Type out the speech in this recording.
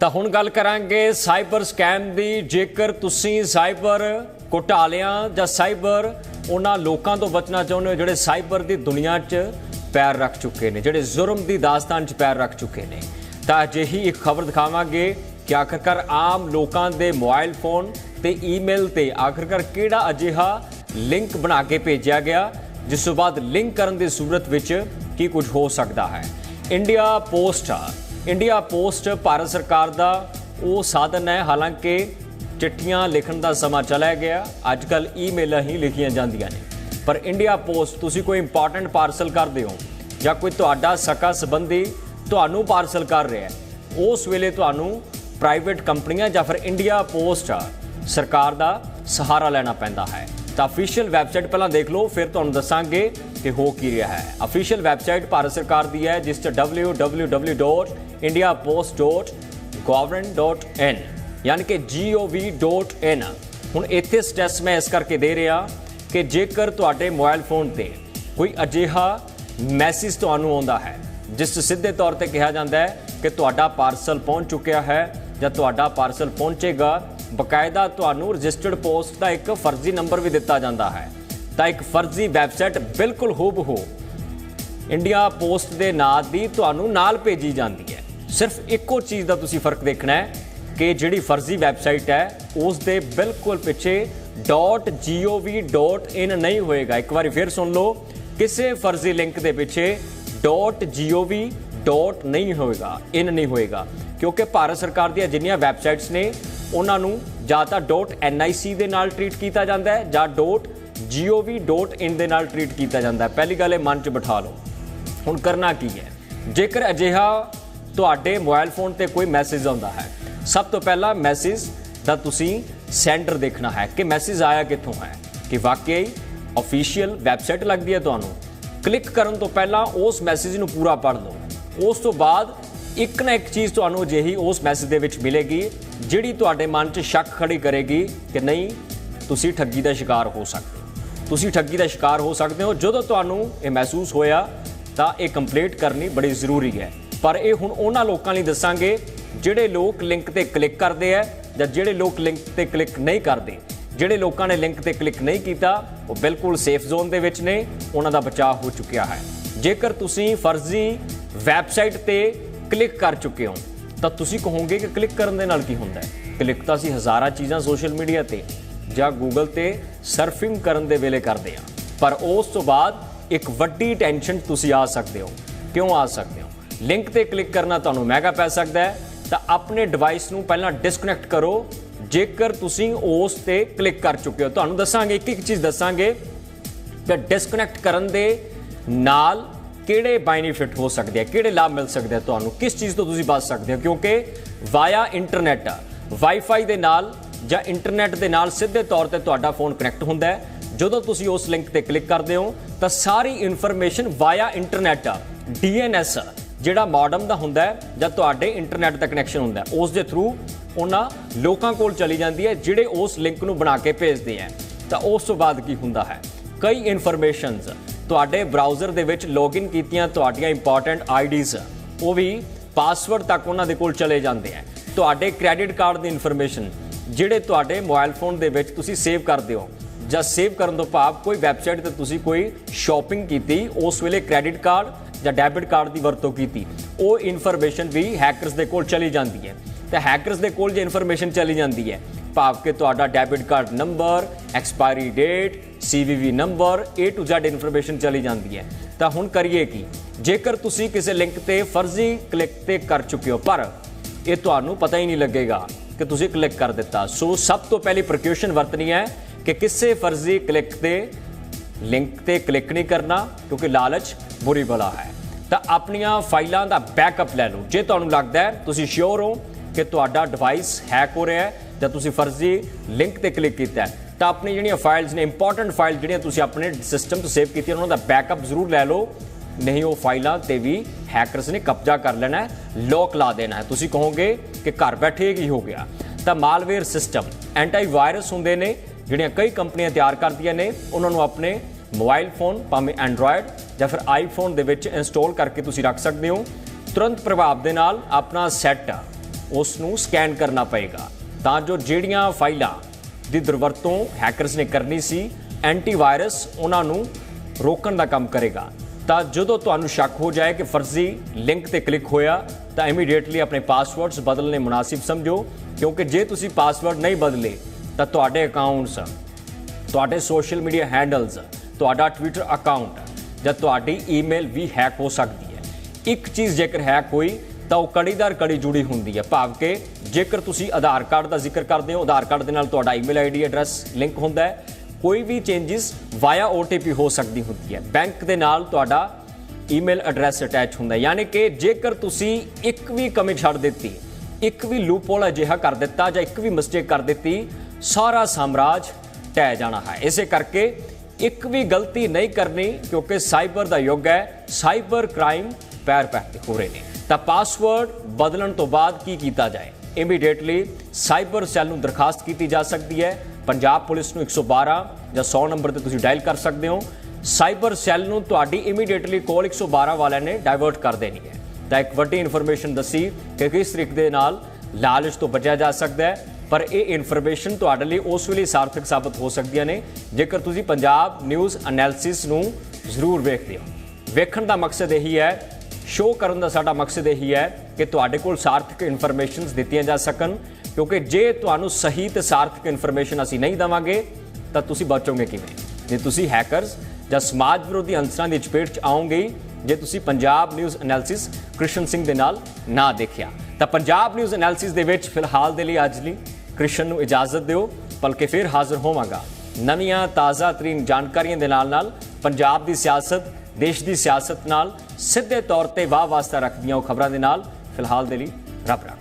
ਤਾਂ ਹੁਣ ਗੱਲ ਕਰਾਂਗੇ ਸਾਈਬਰ ਸਕੈਮ ਦੀ। ਜੇਕਰ ਤੁਸੀਂ ਸਾਈਬਰ ਘੁਟਾਲਿਆਂ ਜਾਂ ਸਾਈਬਰ ਉਹਨਾਂ ਲੋਕਾਂ ਤੋਂ ਬਚਣਾ ਚਾਹੁੰਦੇ ਹੋ ਜਿਹੜੇ ਸਾਈਬਰ ਦੀ ਦੁਨੀਆ 'ਚ ਪੈਰ ਰੱਖ ਚੁੱਕੇ ਨੇ, ਜਿਹੜੇ ਜ਼ੁਰਮ ਦੀ ਦਾਸਤਾਨ 'ਚ ਪੈਰ ਰੱਖ ਚੁੱਕੇ ਨੇ। ਤਾਂ ਅਜਿਹੀ ਇੱਕ ਖਬਰ ਦਿਖਾਵਾਂਗੇ ਕਿ ਆਖਰਕਾਰ ਆਮ ਲੋਕਾਂ ਦੇ ਮੋਬਾਈਲ ਫੋਨ ਤੇ ਈਮੇਲ ਤੇ ਆਖਰਕਾਰ ਕਿਹੜਾ ਅਜਿਹਾ ਲਿੰਕ ਬਣਾ ਕੇ ਭੇਜਿਆ ਗਿਆ, ਜਿਸ ਤੋਂ ਬਾਅਦ ਲਿੰਕ ਕਰਨ ਦੀ ਸੂਰਤ ਵਿੱਚ ਕੀ ਕੁਝ ਹੋ ਸਕਦਾ ਹੈ। India post India post Bharat ਸਰਕਾਰ ਦਾ ਉਹ ਸਾਧਨ ਹੈ। ਹਾਲਾਂਕਿ ਚਿੱਠੀਆਂ ਲਿਖਣ ਦਾ ਸਮਾਂ ਚਲਾ ਗਿਆ। ਅੱਜ ਕੱਲ ਈਮੇਲਾਂ ਹੀ ਲਿਖੀਆਂ ਜਾਂਦੀਆਂ ਨੇ। ਪਰ ਇੰਡੀਆ ਪੋਸਟ, ਤੁਸੀਂ ਕੋਈ ਇੰਪੋਰਟੈਂਟ ਪਾਰਸਲ ਕਰਦੇ ਹੋ ਜਾਂ ਕੋਈ ਤੁਹਾਡਾ ਸਕਾ ਸੰਬੰਧੀ ਤੁਹਾਨੂੰ ਪਾਰਸਲ ਕਰ ਰਿਹਾ ਹੈ, ਉਸ ਵੇਲੇ ਤੁਹਾਨੂੰ ਪ੍ਰਾਈਵੇਟ ਕੰਪਨੀਆਂ ਜਾਂ ਫਿਰ ਇੰਡੀਆ ਪੋਸਟ ਸਰਕਾਰ ਦਾ ਸਹਾਰਾ ਲੈਣਾ ਪੈਂਦਾ ਹੈ। ਤਾਂ ਅਫੀਸ਼ੀਅਲ ਵੈਬਸਾਈਟ ਪਹਿਲਾਂ ਦੇਖ ਲਓ, ਫਿਰ ਤੁਹਾਨੂੰ ਦੱਸਾਂਗੇ ਕਿ ਹੋ ਕੀ ਰਿਹਾ ਹੈ। ਅਫੀਸ਼ੀਅਲ ਵੈਬਸਾਈਟ ਭਾਰਤ ਸਰਕਾਰ ਦੀ ਹੈ, ਜਿਸ ਤੇ www.indiapost.government.in ਯਾਨੀ ਕਿ gov.in ਹੁਣ ਇੱਥੇ ਸਟ੍ਰੈਸ ਮੈਂ ਇਸ ਕਰਕੇ ਦੇ ਰਿਹਾ ਕਿ ਜੇਕਰ ਤੁਹਾਡੇ ਮੋਬਾਈਲ ਫੋਨ ਤੇ ਕੋਈ ਅਜਿਹਾ ਮੈਸੇਜ ਤੁਹਾਨੂੰ ਆਉਂਦਾ ਹੈ, ਜਿਸ 'ਚ ਸਿੱਧੇ ਤੌਰ ਤੇ ਕਿਹਾ ਜਾਂਦਾ ਹੈ ਕਿ ਤੁਹਾਡਾ ਪਾਰਸਲ ਪਹੁੰਚ ਚੁੱਕਿਆ ਹੈ ਜਾਂ ਤੁਹਾਡਾ ਪਾਰਸਲ ਪਹੁੰਚੇਗਾ ਬਕਾਇਦਾ ਤੁਹਾਨੂੰ ਰਜਿਸਟਰਡ ਪੋਸਟ ਦਾ ਇੱਕ ਫਰਜ਼ੀ ਨੰਬਰ ਵੀ ਦਿੱਤਾ ਜਾਂਦਾ ਹੈ। ਤਾਂ ਇੱਕ ਫਰਜ਼ੀ ਵੈਬਸਾਈਟ ਬਿਲਕੁਲ ਹੂਬਹੂ ਇੰਡੀਆ ਪੋਸਟ ਦੇ ਨਾਂ ਦੀ ਤੁਹਾਨੂੰ ਨਾਲ ਭੇਜੀ ਜਾਂਦੀ ਹੈ। ਸਿਰਫ ਇੱਕੋ ਚੀਜ਼ ਦਾ ਤੁਸੀਂ ਫ਼ਰਕ ਦੇਖਣਾ ਹੈ ਕਿ ਜਿਹੜੀ ਫਰਜ਼ੀ ਵੈਬਸਾਈਟ ਹੈ, ਉਸ ਦੇ ਬਿਲਕੁਲ ਪਿੱਛੇ .gov.in ਨਹੀਂ ਹੋਏਗਾ। ਇੱਕ ਵਾਰੀ ਫਿਰ ਸੁਣ ਲਓ, ਕਿਸੇ ਫਰਜ਼ੀ ਲਿੰਕ ਦੇ ਪਿੱਛੇ .gov. ਨਹੀਂ ਹੋਏਗਾ ਇਨ ਨਹੀਂ ਹੋਏਗਾ। ਕਿਉਂਕਿ ਭਾਰਤ ਸਰਕਾਰ ਦੀਆਂ ਜਿੰਨੀਆਂ ਵੈਬਸਾਈਟਸ ਨੇ ਉਹਨਾਂ ਨੂੰ ਜਾਂ ਤਾਂ .nic ਦੇ ਨਾਲ ਟ੍ਰੀਟ ਕੀਤਾ ਜਾਂਦਾ ਹੈ ਜਾਂ .gov.in ਦੇ ਨਾਲ ਟ੍ਰੀਟ ਕੀਤਾ ਜਾਂਦਾ ਹੈ। ਪਹਿਲੀ ਗੱਲ ਇਹ ਮਨ 'ਚ ਬਿਠਾ ਲਓ। ਹੁਣ ਕਰਨਾ ਕੀ ਹੈ? ਜੇਕਰ ਅਜਿਹਾ ਤੁਹਾਡੇ ਮੋਬਾਈਲ ਫੋਨ ਤੇ ਕੋਈ ਮੈਸੇਜ ਆਉਂਦਾ ਹੈ, ਸਭ ਤੋਂ ਪਹਿਲਾਂ ਮੈਸੇਜ ਦਾ ਤੁਸੀਂ ਸੈਂਡਰ ਦੇਖਣਾ ਹੈ ਕਿ ਮੈਸੇਜ ਆਇਆ ਕਿੱਥੋਂ ਹੈ। ਕਿ ਵਾਕਈ ਅਫੀਸ਼ੀਅਲ ਵੈਬਸਾਈਟ ਲੱਗਦੀ ਹੈ ਤੁਹਾਨੂੰ। ਕਲਿੱਕ ਕਰਨ ਤੋਂ ਪਹਿਲਾਂ ਉਸ ਮੈਸੇਜ ਨੂੰ ਪੂਰਾ ਪੜ੍ਹ ਲਓ। ਉਸ ਤੋਂ ਬਾਅਦ ਇੱਕ ਨਾ ਇੱਕ ਚੀਜ਼ ਤੁਹਾਨੂੰ ਅਜਿਹੀ ਉਸ ਮੈਸੇਜ ਦੇ ਵਿੱਚ ਮਿਲੇਗੀ ਜਿਹੜੀ ਤੁਹਾਡੇ ਮਨ 'ਚ ਸ਼ੱਕ ਖੜੀ ਕਰੇਗੀ ਕਿ ਨਹੀਂ, ਤੁਸੀਂ ਠੱਗੀ ਦਾ ਸ਼ਿਕਾਰ ਹੋ ਸਕਦੇ ਹੋ। ਤੁਸੀਂ ਠੱਗੀ ਦਾ ਸ਼ਿਕਾਰ ਹੋ ਸਕਦੇ ਹੋ। ਜਦੋਂ ਤੁਹਾਨੂੰ ਇਹ ਮਹਿਸੂਸ ਹੋਇਆ, ਤਾਂ ਇਹ ਕੰਪਲੀਟ ਕਰਨੀ ਬੜੀ ਜ਼ਰੂਰੀ ਹੈ। ਪਰ ਇਹ ਹੁਣ ਉਹਨਾਂ ਲੋਕਾਂ ਲਈ ਦੱਸਾਂਗੇ ਜਿਹੜੇ ਲੋਕ ਲਿੰਕ ਤੇ ਕਲਿੱਕ ਕਰਦੇ ਆ ਜਾਂ ਜਿਹੜੇ ਲੋਕ ਲਿੰਕ ਤੇ ਕਲਿੱਕ ਨਹੀਂ ਕਰਦੇ। ਜਿਹੜੇ ਲੋਕਾਂ ਨੇ ਲਿੰਕ ਤੇ ਕਲਿੱਕ ਨਹੀਂ ਕੀਤਾ, ਉਹ ਬਿਲਕੁਲ ਸੇਫ ਜ਼ੋਨ ਦੇ ਵਿੱਚ ਨੇ। ਉਹਨਾਂ ਦਾ ਬਚਾਅ ਹੋ ਚੁੱਕਿਆ ਹੈ। ਜੇਕਰ ਤੁਸੀਂ ਫਰਜ਼ੀ ਵੈਬਸਾਈਟ ਤੇ ਕਲਿੱਕ ਕਰ ਚੁੱਕੇ ਹੋ ਤਾਂ ਤੁਸੀਂ ਕਹੋਗੇ ਕਿ ਕਲਿੱਕ ਕਰਨ ਦੇ ਨਾਲ ਕੀ ਹੁੰਦਾ ਹੈ? ਕਲਿੱਕ ਤਾਂ ਅਸੀਂ ਹਜ਼ਾਰਾਂ ਚੀਜ਼ਾਂ ਸੋਸ਼ਲ ਮੀਡੀਆ ਤੇ ਜਾਂ ਗੂਗਲ ਤੇ ਸਰਫਿੰਗ ਕਰਨ ਦੇ ਵੇਲੇ ਕਰਦੇ ਆ ਪਰ ਉਸ ਤੋਂ ਬਾਅਦ ਇੱਕ ਵੱਡੀ ਟੈਨਸ਼ਨ ਤੁਸੀਂ ਆ ਸਕਦੇ ਹੋ। ਕਿਉਂ ਆ ਸਕਦੇ ਹੋ? ਲਿੰਕ ਤੇ ਕਲਿੱਕ ਕਰਨਾ ਤੁਹਾਨੂੰ ਮਹਿੰਗਾ ਪੈ ਸਕਦਾ ਹੈ। ਤਾਂ ਆਪਣੇ ਡਿਵਾਈਸ ਨੂੰ ਪਹਿਲਾਂ ਡਿਸਕਨੈਕਟ ਕਰੋ। ਜੇਕਰ ਤੁਸੀਂ ਉਸ ਤੇ ਕਲਿੱਕ ਕਰ ਚੁੱਕੇ ਹੋ, ਤੁਹਾਨੂੰ ਦੱਸਾਂਗੇ ਇੱਕ ਇੱਕ ਚੀਜ਼ ਦੱਸਾਂਗੇ। ਕਿ ਡਿਸਕਨੈਕਟ ਕਰਨ ਦੇ ਨਾਲ ਕਿਹੜੇ ਬੈਨੀਫਿਟ ਹੋ ਸਕਦੇ ਆ? ਕਿਹੜੇ ਲਾਭ ਮਿਲ ਸਕਦੇ ਆ ਤੁਹਾਨੂੰ? ਕਿਸ ਚੀਜ਼ ਤੋਂ ਤੁਸੀਂ ਬਚ ਸਕਦੇ ਹੋ? ਕਿਉਂਕਿ ਵਾਇਆ ਇੰਟਰਨੈਟ ਵਾਈਫਾਈ ਦੇ ਨਾਲ ਜਾਂ ਇੰਟਰਨੈਟ ਦੇ ਨਾਲ ਸਿੱਧੇ ਤੌਰ ਤੇ ਤੁਹਾਡਾ ਫੋਨ ਕਨੈਕਟ ਹੁੰਦਾ ਹੈ। ਜਦੋਂ ਤੁਸੀਂ ਉਸ ਲਿੰਕ ਤੇ ਕਲਿੱਕ ਕਰਦੇ ਹੋ, ਤਾਂ ਸਾਰੀ ਇਨਫੋਰਮੇਸ਼ਨ ਵਾਇਆ ਇੰਟਰਨੈਟ ਡੀਐਨਐਸ ਜਿਹੜਾ ਮੋਡਮ ਦਾ ਹੁੰਦਾ ਹੈ ਜਾਂ ਤੁਹਾਡੇ ਇੰਟਰਨੈਟ ਦਾ ਕਨੈਕਸ਼ਨ ਹੁੰਦਾ ਉਸ ਦੇ ਥਰੂ ਉਹਨਾਂ ਲੋਕਾਂ ਕੋਲ ਚਲੀ ਜਾਂਦੀ ਹੈ, ਜਿਹੜੇ ਉਸ ਲਿੰਕ ਨੂੰ ਬਣਾ ਕੇ ਭੇਜਦੇ ਆ ਤਾਂ ਉਸ ਤੋਂ ਬਾਅਦ ਕੀ ਹੁੰਦਾ ਹੈ? ਕਈ ਇਨਫੋਰਮੇਸ਼ਨਸ ਤੁਹਾਡੇ ਬਰਾਊਜ਼ਰ ਦੇ ਵਿੱਚ ਲੌਗਇਨ ਕੀਤੀਆਂ ਤੁਹਾਡੀਆਂ ਇੰਪੋਰਟੈਂਟ ਆਈਡੀਜ਼ ਉਹ ਵੀ ਪਾਸਵਰਡ ਤੱਕ ਉਹਨਾਂ ਦੇ ਕੋਲ ਚਲੇ ਜਾਂਦੇ ਆ। ਤੁਹਾਡੇ ਕ੍ਰੈਡਿਟ ਕਾਰਡ ਦੀ ਇਨਫੋਰਮੇਸ਼ਨ ਜਿਹੜੇ ਤੁਹਾਡੇ ਮੋਬਾਈਲ ਫੋਨ ਦੇ ਵਿੱਚ ਤੁਸੀਂ ਸੇਵ ਕਰਦੇ ਹੋ, ਜਾਂ ਸੇਵ ਕਰਨ ਤੋਂ ਭਾਵ ਕੋਈ ਵੈਬਸਾਈਟ ਤੇ ਤੁਸੀਂ ਕੋਈ ਸ਼ਾਪਿੰਗ ਕੀਤੀ, ਉਸ ਵੇਲੇ ਕ੍ਰੈਡਿਟ ਕਾਰਡ ਜਾਂ ਡੈਬਿਟ ਕਾਰਡ ਦੀ ਵਰਤੋਂ ਕੀਤੀ, ਉਹ ਇਨਫੋਰਮੇਸ਼ਨ ਵੀ ਹੈਕਰਸ ਦੇ ਕੋਲ ਚਲੀ ਜਾਂਦੀ ਹੈ। ਤੇ ਹੈਕਰਸ ਦੇ ਕੋਲ ਜੇ ਇਨਫੋਰਮੇਸ਼ਨ ਚਲੀ ਜਾਂਦੀ ਹੈ, ਭਾਵ ਕਿ ਤੁਹਾਡਾ debit card number expiry date CVV number A to Z information ਚਲੀ ਜਾਂਦੀ ਹੈ। ਤਾਂ ਹੁਣ ਕਰੀਏ ਕੀ? ਜੇਕਰ ਤੁਸੀਂ ਕਿਸੇ ਲਿੰਕ ਤੇ ਫਰਜ਼ੀ ਕਲਿੱਕ ਤੇ ਕਰ ਚੁੱਕੇ ਹੋ, ਪਰ ਇਹ ਤੁਹਾਨੂੰ ਪਤਾ ਹੀ ਨਹੀਂ ਲੱਗੇਗਾ ਕਿ ਤੁਸੀਂ ਕਲਿੱਕ ਕਰ ਦਿੱਤਾ। ਸੋ ਸਭ ਤੋਂ ਪਹਿਲੀ ਪ੍ਰੀਕਾਸ਼ਨ ਵਰਤਣੀ ਹੈ ਕਿ ਕਿਸੇ ਫਰਜ਼ੀ ਕਲਿੱਕ ਤੇ ਲਿੰਕ ਤੇ ਕਲਿੱਕ ਨਹੀਂ ਕਰਨਾ, ਕਿਉਂਕਿ ਲਾਲਚ ਬੁਰੀ ਬਲਾ ਹੈ। ਤਾਂ ਆਪਣੀਆਂ ਫਾਈਲਾਂ ਦਾ ਬੈਕਅਪ ਲੈ ਲਓ। ਜੇ ਤੁਹਾਨੂੰ ਲੱਗਦਾ ਹੈ, ਤੁਸੀਂ ਸ਼ੋਰ ਹੋ ਕਿ ਤੁਹਾਡਾ ਡਿਵਾਈਸ ਹੈਕ ਹੋ ਰਿਹਾ ਹੈ ਜਾਂ ਤੁਸੀਂ ਫਰਜ਼ੀ ਲਿੰਕ ਤੇ ਕਲਿੱਕ ਕੀਤਾ ਹੈ ਤਾਂ ਆਪਣੀ ਜਿਹੜੀਆਂ ਫਾਈਲਸ ਨੇ ਇੰਪੋਰਟੈਂਟ ਫਾਈਲ ਜਿਹੜੀਆਂ ਤੁਸੀਂ ਆਪਣੇ ਸਿਸਟਮ ਤੋਂ ਸੇਵ ਕੀਤੀਆਂ, ਉਹਨਾਂ ਦਾ ਬੈਕਅਪ ਜ਼ਰੂਰ ਲੈ ਲਓ। ਨਹੀਂ, ਉਹ ਫਾਈਲਾਂ ਤੇ ਵੀ ਹੈਕਰਸ ਨੇ ਕਬਜ਼ਾ ਕਰ ਲੈਣਾ ਹੈ ਲੋਕ ਲਾ ਦੇਣਾ ਹੈ। ਤੁਸੀਂ ਕਹੋਗੇ ਕਿ ਘਰ ਬੈਠੇ ਕੀ ਹੋ ਗਿਆ? ਤਾਂ ਮਾਲਵੇਅਰ ਸਿਸਟਮ ਐਂਟੀ ਵਾਇਰਸ ਹੁੰਦੇ ਨੇ, ਜਿਹੜੀਆਂ ਕਈ ਕੰਪਨੀਆਂ ਤਿਆਰ ਕਰਦੀਆਂ ਨੇ, ਉਹਨਾਂ ਨੂੰ ਆਪਣੇ ਮੋਬਾਈਲ ਫੋਨ ਭਾਵੇਂ ਐਂਡਰੋਇਡ ਜਾਂ ਫਿਰ ਆਈਫੋਨ ਦੇ ਵਿੱਚ ਇੰਸਟਾਲ ਕਰਕੇ ਤੁਸੀਂ ਰੱਖ ਸਕਦੇ ਹੋ। ਤੁਰੰਤ ਪ੍ਰਭਾਵ ਦੇ ਨਾਲ ਆਪਣਾ ਸੈੱਟ ਉਸ ਨੂੰ ਸਕੈਨ ਕਰਨਾ ਪਏਗਾ। ਤਾਂ ਜੋ ਜਿਹੜੀਆਂ ਫਾਈਲਾਂ ਦੀ ਦੁਰਵਰਤੋਂ ਹੈਕਰਸ ਨੇ ਕਰਨੀ ਸੀ ਐਂਟੀਵਾਇਰਸ ਉਹਨਾਂ ਨੂੰ ਰੋਕਣ ਦਾ ਕੰਮ ਕਰੇਗਾ। ਤਾਂ ਜਦੋਂ ਤੁਹਾਨੂੰ ਸ਼ੱਕ ਹੋ ਜਾਏ ਕਿ ਫਰਜ਼ੀ ਲਿੰਕ ਤੇ ਕਲਿੱਕ ਹੋਇਆ, ਤਾਂ ਇਮੀਡੀਏਟਲੀ ਆਪਣੇ ਪਾਸਵਰਡਸ ਬਦਲਨੇ ਮੁਨਾਸਿਬ ਸਮਝੋ, ਕਿਉਂਕਿ ਜੇ ਤੁਸੀਂ ਪਾਸਵਰਡ ਨਹੀਂ ਬਦਲੇ, ਤਾਂ ਤੁਹਾਡੇ ਅਕਾਊਂਟਸ ਤੁਹਾਡੇ ਸੋਸ਼ਲ ਮੀਡੀਆ ਹੈਂਡਲਸ ਤੁਹਾਡਾ ਟਵਿੱਟਰ ਅਕਾਊਂਟ ਜਾਂ ਤੁਹਾਡੀ ਈਮੇਲ ਵੀ ਹੈਕ ਹੋ ਸਕਦੀ ਹੈ। ਇੱਕ ਚੀਜ਼ ਜੇਕਰ ਹੈਕ ਹੋਈ ਤਾਂ ਉਹ ਕੜੀਦਾਰ ਕੜੀ ਜੁੜੀ ਹੁੰਦੀ ਹੈ। ਭਾਵ ਕਿ ਜੇਕਰ ਤੁਸੀਂ ਆਧਾਰ ਕਾਰਡ ਦਾ ਜ਼ਿਕਰ ਕਰਦੇ ਹੋ, ਆਧਾਰ ਕਾਰਡ ਦੇ ਨਾਲ ਤੁਹਾਡਾ ਈਮੇਲ ਆਈਡੀ ਐਡਰੈਸ ਲਿੰਕ ਹੁੰਦਾ ਹੈ। ਕੋਈ ਵੀ ਚੇਂਜਸ ਵਾਇਆ OTP ਹੋ ਸਕਦੀ ਹੁੰਦੀ ਹੈ। ਬੈਂਕ ਦੇ ਨਾਲ ਤੁਹਾਡਾ ਈਮੇਲ ਐਡਰੈਸ ਅਟੈਚ ਹੁੰਦਾ ਹੈ। ਯਾਨੀ ਕਿ ਜੇਕਰ ਤੁਸੀਂ ਇੱਕ ਵੀ ਕਮੀ ਛੱਡ ਦਿੱਤੀ, ਇੱਕ ਵੀ ਲੂਪਹੋਲ ਅਜਿਹਾ ਕਰ ਦਿੱਤਾ ਜਾਂ ਇੱਕ ਵੀ ਮਿਸਟੇਕ ਕਰ ਦਿੱਤੀ, ਸਾਰਾ ਸਾਮਰਾਜ ਟਹਿ ਜਾਣਾ ਹੈ। ਇਸੇ ਕਰਕੇ ਇੱਕ ਵੀ ਗਲਤੀ ਨਹੀਂ ਕਰਨੀ ਕਿਉਂਕਿ ਸਾਈਬਰ ਦਾ ਯੁੱਗ ਹੈ, ਸਾਈਬਰ ਕ੍ਰਾਈਮ ਪੈਰ ਪੈਰ ਤੇ ਹੋ ਰਹੇ ਨੇ। ਤਾਂ ਪਾਸਵਰਡ ਬਦਲਣ ਤੋਂ ਬਾਅਦ ਕੀ ਕੀਤਾ ਜਾਏ? ਇਮੀਡੀਏਟਲੀ ਸਾਈਬਰ ਸੈੱਲ ਨੂੰ ਦਰਖਾਸਤ ਕੀਤੀ ਜਾ ਸਕਦੀ ਹੈ। ਪੰਜਾਬ ਪੁਲਿਸ ਨੂੰ 112 ਜਾਂ 100 ਨੰਬਰ ਤੇ ਤੁਸੀਂ ਡਾਇਲ ਕਰ ਸਕਦੇ ਹੋ। ਸਾਈਬਰ ਸੈੱਲ ਨੂੰ ਤੁਹਾਡੀ ਇਮੀਡੀਏਟਲੀ ਕਾਲ 112 ਵਾਲਿਆਂ ਨੇ ਡਾਇਵਰਟ ਕਰ ਦੇਣੀ ਹੈ। ਤਾਂ ਇੱਕ ਵੱਡੀ ਇਨਫੋਰਮੇਸ਼ਨ ਦੱਸੀ ਕਿ ਕਿਸ ਤਰੀਕੇ ਦੇ ਨਾਲ ਲਾਲਚ ਤੋਂ ਬਚਿਆ ਜਾ ਸਕਦਾ ਹੈ। ਪਰ ਇਹ ਇਨਫੋਰਮੇਸ਼ਨ ਤੁਹਾਡੇ ਲਈ ਉਸ ਵੇਲੇ ਸਾਰਥਕ ਸਾਬਤ ਹੋ ਸਕਦੀਆਂ ਨੇ। ਜੇਕਰ ਤੁਸੀਂ ਪੰਜਾਬ ਨਿਊਜ਼ ਐਨਾਲਿਸਿਸ ਨੂੰ ਜ਼ਰੂਰ ਵੇਖਦੇ ਹੋ। ਵੇਖਣ ਦਾ ਮਕਸਦ ਇਹੀ ਹੈ ਸ਼ੋਅ ਕਰਨ ਦਾ ਸਾਡਾ ਮਕਸਦ ਇਹੀ ਹੈ ਕਿ ਤੁਹਾਡੇ ਕੋਲ ਸਾਰਥਕ ਇਨਫੋਰਮੇਸ਼ਨਸ ਦਿੱਤੀਆਂ ਜਾ ਸਕਣ। ਕਿਉਂਕਿ ਜੇ ਤੁਹਾਨੂੰ ਸਹੀ ਤੇ ਸਾਰਥਕ ਇਨਫੋਰਮੇਸ਼ਨ ਅਸੀਂ ਨਹੀਂ ਦਵਾਂਗੇ, ਤਾਂ ਤੁਸੀਂ ਬਚੋਗੇ ਕਿਵੇਂ? ਜੇ ਤੁਸੀਂ ਹੈਕਰਸ ਜਾਂ ਸਮਾਜ ਵਿਰੋਧੀ ਅੰਸਰਾਂ ਦੀ ਚਪੇਟ 'ਚ ਆਉਂਗੇ, ਜੇ ਤੁਸੀਂ ਪੰਜਾਬ ਨਿਊਜ਼ ਐਨਾਲਿਸਿਸ ਕ੍ਰਿਸ਼ਨ ਸਿੰਘ ਦੇ ਨਾਲ ਨਾ ਦੇਖਿਆ, ਤਾਂ ਪੰਜਾਬ ਨਿਊਜ਼ ਐਨਾਲਿਸਿਸ ਦੇ ਵਿੱਚ ਫਿਲਹਾਲ ਦੇ ਲਈ ਅੱਜ ਲਈ ਕ੍ਰਿਸ਼ਨ ਨੂੰ ਇਜਾਜ਼ਤ ਦਿਓ, ਬਲਕਿ ਫਿਰ ਹਾਜ਼ਰ ਹੋਵਾਂਗਾ। ਨਵੀਆਂ ਤਾਜ਼ਾ ਤਰੀਨ ਜਾਣਕਾਰੀਆਂ ਦੇ ਨਾਲ ਨਾਲ ਪੰਜਾਬ ਦੀ ਸਿਆਸਤ, ਦੇਸ਼ ਦੀ ਸਿਆਸਤ ਨਾਲ ਸਿੱਧੇ ਤੌਰ ਤੇ ਵਾਹ ਵਾਸਤਾ ਰੱਖਦੀਆਂ ਉਹ ਖਬਰਾਂ ਦੇ ਨਾਲ, ਫਿਲਹਾਲ ਦੇ ਲਈ ਰੱਬ ਰਾਖਾ।